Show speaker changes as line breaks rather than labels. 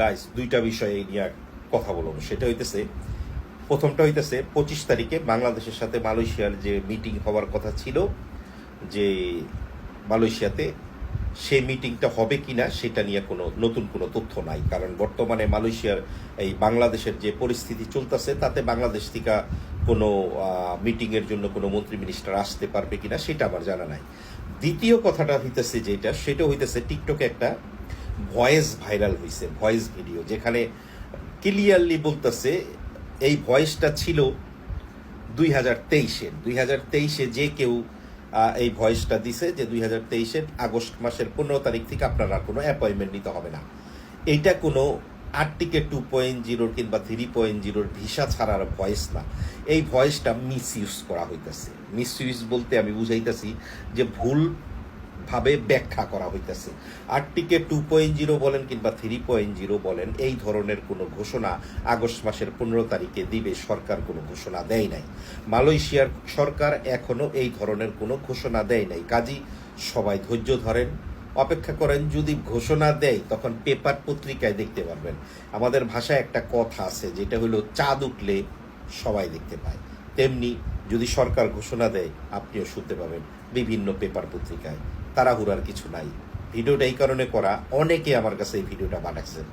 Guys দুইটা বিষয়ে এই নিয়ে কথা বলব। সেটা হইতেছে, প্রথমটা হইতেছে, পঁচিশ তারিখে বাংলাদেশের সাথে মালয়েশিয়ার যে মিটিং হওয়ার কথা ছিল, যে মালয়েশিয়াতে সে মিটিংটা হবে কি না সেটা নিয়ে কোনো নতুন কোনো তথ্য নাই। কারণ বর্তমানে মালয়েশিয়ার এই বাংলাদেশের যে পরিস্থিতি চলতেছে, তাতে বাংলাদেশ থেকে কোনো মিটিংয়ের জন্য কোনো মন্ত্রী মিনিস্টার আসতে পারবে কিনা সেটা আমার জানা নাই। দ্বিতীয় কথাটা হইতেছে যেটা, সেটা হইতেছে টিকটকে একটা ভয়েস ভাইরাল হয়েছে ভয়েস ভিডিও, যেখানে ক্লিয়ারলি বলতেছে এই ভয়েসটা ছিল দুই হাজার তেইশে দুই হাজার তেইশে যে কেউ এই ভয়েসটা দিছে যে দুই হাজার তেইশের আগস্ট মাসের পনেরো তারিখ থেকে আপনারা কোনো অ্যাপয়েন্টমেন্ট নিতে হবে না। এইটা কোনো আর্টিকে টু পয়েন্ট জিরোর কিংবা থ্রি পয়েন্ট জিরোর ভিসা ছাড়ার ভয়েস না। এই ভয়েসটা মিস ইউজ করা হইতেছে। মিস ইউজ বলতে আমি বুঝাইতেছি যে ভুল ভাবে ব্যাখ্যা করা হইতেছে। আর্টিকে টু পয়েন্ট জিরো বলেন কিংবা থ্রি পয়েন্ট জিরো বলেন, এই ধরনের কোনো ঘোষণা আগস্ট মাসের পনেরো তারিখে দিবে সরকার কোনো ঘোষণা দেয় নাই। মালয়েশিয়ার সরকার এখনও এই ধরনের কোনো ঘোষণা দেয় নাই। কাজী, সবাই ধৈর্য ধরেন। অপেক্ষা করেন, যদি ঘোষণা দেয়, তখন পেপার পত্রিকায় দেখতে পারবেন। আমাদের ভাষায় একটা কথা আছে, যেটা হলো, চাঁদ উঠলে সবাই দেখতে পায়। তেমনি যদি সরকার ঘোষণা দেয়, আপনিও শুনতে পাবেন বিভিন্ন পেপার পত্রিকায়। তাড়াহুড়ার কিছু নাই। ভিডিওটা এই কারণে করা অনেকে আমার কাছে এই ভিডিওটা পাঠাচ্ছেন